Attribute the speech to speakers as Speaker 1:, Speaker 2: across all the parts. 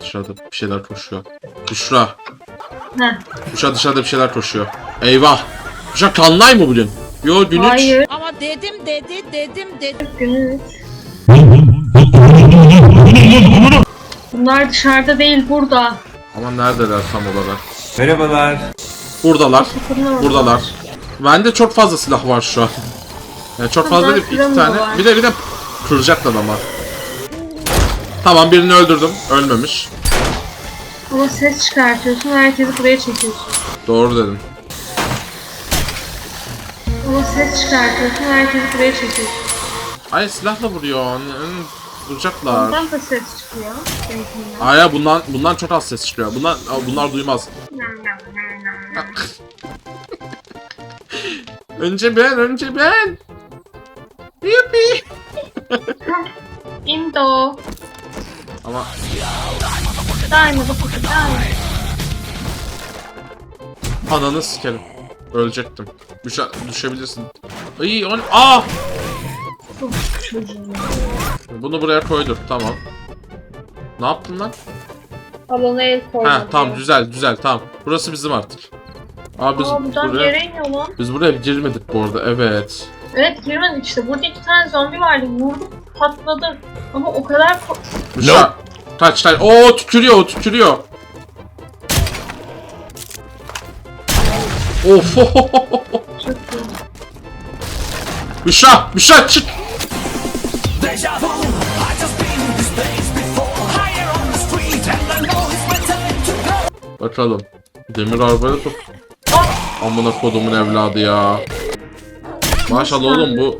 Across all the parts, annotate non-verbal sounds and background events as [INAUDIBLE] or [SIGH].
Speaker 1: Dışarıda bir şeyler koşuyor. Büşra.
Speaker 2: Heh.
Speaker 1: Büşra dışarıda bir şeyler koşuyor. Eyvah. Büşra kanlay mı bugün? Yo gün üç.
Speaker 2: Hayır.
Speaker 3: Ama dedim dedi dedim dedim.
Speaker 2: Bunlar dışarıda değil burada.
Speaker 1: Ama neredeler tam olarak?
Speaker 4: Merhabalar.
Speaker 1: Buradalar. Buradalar. Bende çok fazla silah var şu an. Yani çok fazla değil iki tane.
Speaker 2: var.
Speaker 1: Bir de bir de kıracaklar ama. Tamam birini öldürdüm. Ölmemiş.
Speaker 2: Ama ses çıkartıyorsun herkesi buraya çekiyorsun.
Speaker 1: Doğru dedin.
Speaker 2: Ama ses çıkartıyorsun herkesi buraya çekiyorsun.
Speaker 1: Ay silahla vuruyor. Vuracaklar.
Speaker 2: Ondan da ses çıkıyor. Benimkinden.
Speaker 1: Ay ya bundan bundan çok az ses çıkıyor. Bunlar bunlar duymaz. [LAUGHS] önce ben, önce ben. Yuppi. [LAUGHS]
Speaker 2: Indo.
Speaker 1: Ama
Speaker 2: Dime, dime.
Speaker 1: ananı sikerim. Ölecektim. Düşe, düşebilirsin. Ay, on, aa!
Speaker 2: Çocuğum.
Speaker 1: Bunu buraya koyduk, tamam. Ne yaptın lan?
Speaker 2: Balona el koydum.
Speaker 1: Ha, tamam güzel, güzel, tamam. Burası bizim artık. Abi biz
Speaker 2: Aa buradan
Speaker 1: buraya,
Speaker 2: lan.
Speaker 1: biz buraya girmedik bu arada, evet.
Speaker 2: Evet girmedik işte. Burada iki tane zombi vardı. Vurdum patladı. Ama o kadar
Speaker 1: Büşra, kaç kaç. Oo tükürüyor, tükürüyor. Of. [LAUGHS] Büşra, Büşra çık. Bakalım. Demir arabayla tut. Amına kodumun evladı ya. Maşallah oğlum bu.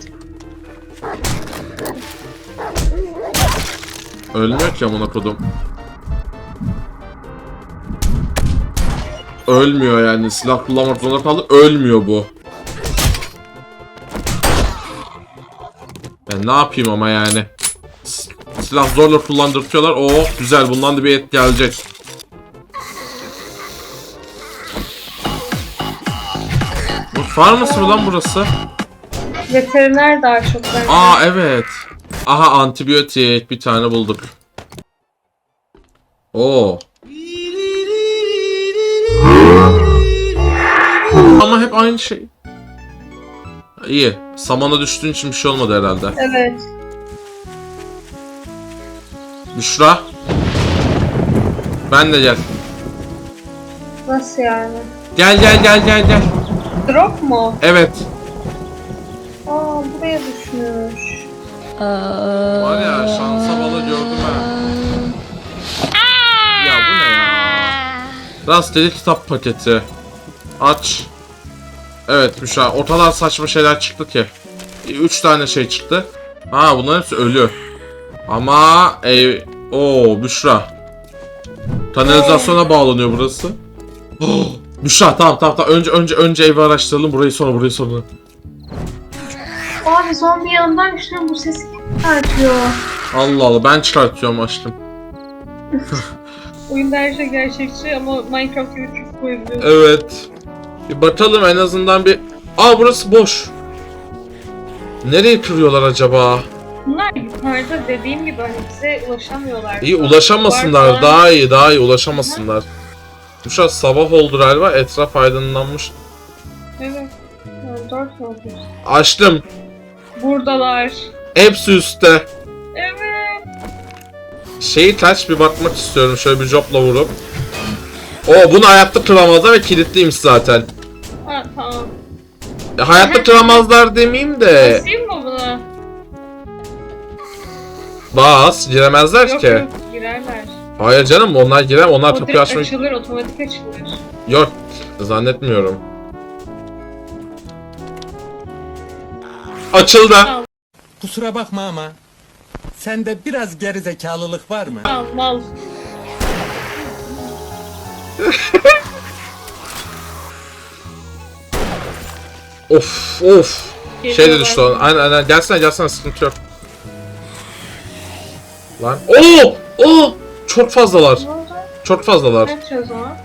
Speaker 1: Ölmüyor ki amına kodum. Ölmüyor yani silah kullanmak zorunda kaldı. Ölmüyor bu. Ben ne yapayım ama yani. Silah zorla kullandırtıyorlar. Oo güzel bundan da bir et gelecek. Bu farması mı lan burası?
Speaker 2: Veteriner daha çok bence.
Speaker 1: Aa evet. Aha antibiyotik bir tane bulduk. Oo. Ama hep aynı şey. İyi. Samana düştüğün için bir şey olmadı herhalde.
Speaker 2: Evet.
Speaker 1: Büşra. Ben de gel.
Speaker 2: Nasıl yani?
Speaker 1: Gel gel gel gel gel.
Speaker 2: Drop mu?
Speaker 1: Evet.
Speaker 2: Aa buraya düşmüş.
Speaker 1: Var ya şansa bala gördüm ha. Ya bu ne ya? Rastgele kitap paketi. Aç. Evet Büşra. O kadar saçma şeyler çıktı ki. Üç tane şey çıktı. Ha bunların hepsi ölü. Ama ev... Oo Büşra. Kanalizasyona bağlanıyor burası. Oh, [GASPS] Büşra tamam tamam tamam. Önce önce önce evi araştıralım. Burayı sonra burayı sonra.
Speaker 2: Abi zombi yanından güçlü bu sesi kim çıkartıyor?
Speaker 1: Allah Allah ben çıkartıyorum aşkım. [LAUGHS]
Speaker 2: Oyunda her şey gerçekçi ama Minecraft gibi çok koyabiliyor.
Speaker 1: Evet. Bir bakalım en azından bir... Aa burası boş. Nereye kırıyorlar acaba?
Speaker 2: Bunlar yukarıda dediğim gibi hani bize ulaşamıyorlar.
Speaker 1: İyi ulaşamasınlar.
Speaker 2: Var.
Speaker 1: Daha iyi daha iyi ulaşamasınlar. Şu an sabah oldu galiba etraf aydınlanmış.
Speaker 2: Evet. Yani dört oldu.
Speaker 1: Açtım.
Speaker 2: Buradalar.
Speaker 1: Hepsi üstte.
Speaker 2: Evet.
Speaker 1: Şeyi kaç bir bakmak istiyorum şöyle bir jopla vurup. Oo bunu hayatta kıramazlar ve kilitliymiş zaten.
Speaker 2: Ha tamam.
Speaker 1: Ya, hayatta kıramazlar demeyeyim de.
Speaker 2: Basayım mı buna?
Speaker 1: Bas giremezler
Speaker 2: Yok
Speaker 1: ki.
Speaker 2: yok girerler.
Speaker 1: Hayır canım onlar girer onlar
Speaker 2: O
Speaker 1: kapıyı
Speaker 2: direkt
Speaker 1: açmak...
Speaker 2: açılır otomatik açılır.
Speaker 1: Yok zannetmiyorum. Açıldı.
Speaker 4: Kusura bakma ama sende biraz gerizekalılık var mı?
Speaker 2: Mal mal. [LAUGHS]
Speaker 1: Of of. Şey de düştü lan. Aynen aynen. Gelsene gelsene sıkıntı yok. Lan. Oo! Oo! Çok fazlalar. Çok fazlalar.
Speaker 2: Ne yapacağız o zaman?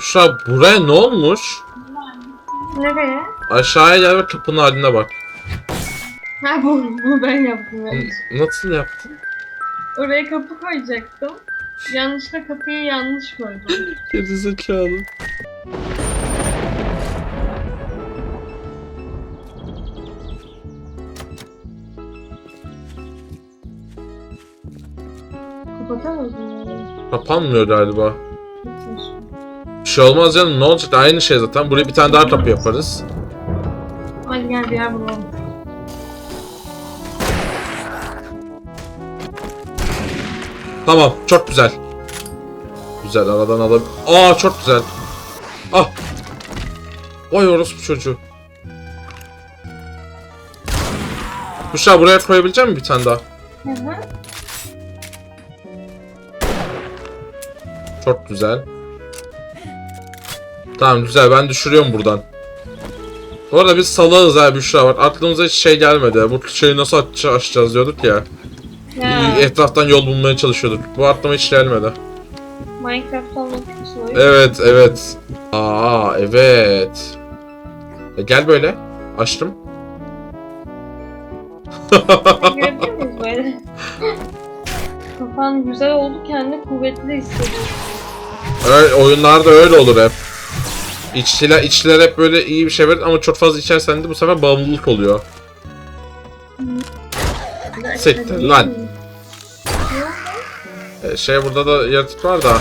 Speaker 1: Büşra buraya ne olmuş?
Speaker 2: Nereye?
Speaker 1: Aşağıya gel ve kapının haline bak.
Speaker 2: Ha bu, bu ben yaptım
Speaker 1: N-
Speaker 2: yanlış.
Speaker 1: Nasıl yaptın?
Speaker 2: Oraya kapı koyacaktım. Yanlışlıkla kapıyı yanlış koydum.
Speaker 1: Gerizekalı.
Speaker 2: Kapatamazdım yani.
Speaker 1: Kapanmıyor galiba. Bir şey olmaz canım ne olacak aynı şey zaten. Buraya bir tane daha kapı yaparız.
Speaker 2: Hadi gel bir yer bulalım.
Speaker 1: Tamam çok güzel. Güzel aradan alalım. Aa çok güzel. Ah. Vay orospu çocuğu. Büşra buraya koyabilecek misin bir tane daha?
Speaker 2: Hı hı.
Speaker 1: Çok güzel. Tamam güzel ben düşürüyorum buradan. Bu arada biz salağız ha Büşra bak aklımıza hiç şey gelmedi. Bu şeyi nasıl aç açacağız diyorduk ya.
Speaker 2: Ya,
Speaker 1: Etraftan yol bulmaya çalışıyorduk. Bu aklıma hiç gelmedi.
Speaker 2: Minecraft olmak için.
Speaker 1: Evet evet. Aa evet. E, gel böyle. Açtım.
Speaker 2: Görebilir miyiz böyle? Kafan güzel oldu kendini kuvvetli hissediyorsun.
Speaker 1: Öyle, oyunlarda öyle olur hep. İçkiler, içkiler hep böyle iyi bir şey verir ama çok fazla içersen de bu sefer bağımlılık oluyor. Siktir lan. E, şey burada da yaratık var da.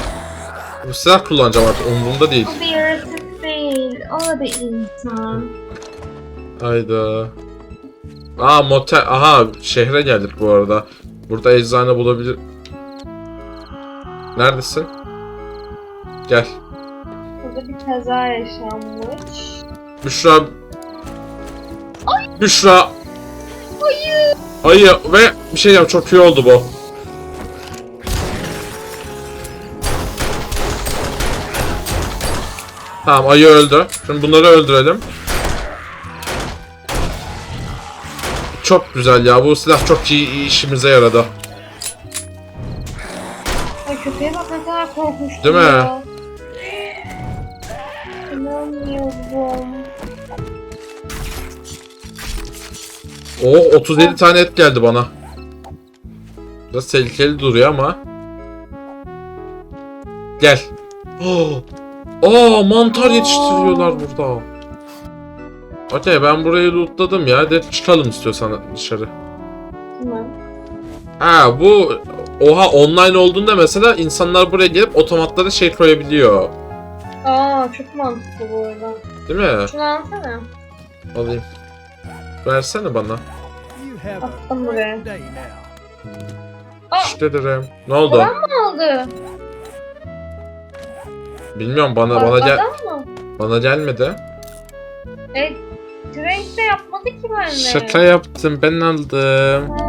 Speaker 1: Bu silah kullanacağım artık umurumda değil.
Speaker 2: O bir yaratık değil, o bir insan.
Speaker 1: Hayda. Aa motel. Aha şehre geldik bu arada. Burada eczane bulabilir. Neredesin? Gel.
Speaker 2: Kaza yaşanmış.
Speaker 1: Büşra. Büşra. Ayı. Ayı ve bir şey diyeceğim çok iyi oldu bu. Tamam ayı öldü. Şimdi bunları öldürelim. Çok güzel ya bu silah çok iyi, işimize yaradı.
Speaker 2: Ay köpeğe bak ne kadar korkmuştum
Speaker 1: Değil mi?
Speaker 2: ya.
Speaker 1: O 37 tane et geldi bana. Biraz tehlikeli duruyor ama. Gel. Oh. Aa mantar yetiştiriyorlar burada. Okey ben burayı lootladım ya. De çıkalım istiyorsan dışarı.
Speaker 2: Tamam.
Speaker 1: Ha bu oha online olduğunda mesela insanlar buraya gelip otomatlara şey koyabiliyor.
Speaker 2: Aa çok mantıklı bu arada.
Speaker 1: Değil mi?
Speaker 2: Şunu alsana.
Speaker 1: Alayım. Versene bana.
Speaker 2: Attım buraya.
Speaker 1: İşte derim. Ne oldu?
Speaker 2: Olan mı aldı?
Speaker 1: Bilmiyorum bana bana gel
Speaker 2: Adam mı?
Speaker 1: bana gelmedi.
Speaker 2: E, Drake de yapmadı ki benimle.
Speaker 1: Şaka yaptım ben aldım.
Speaker 2: Ha,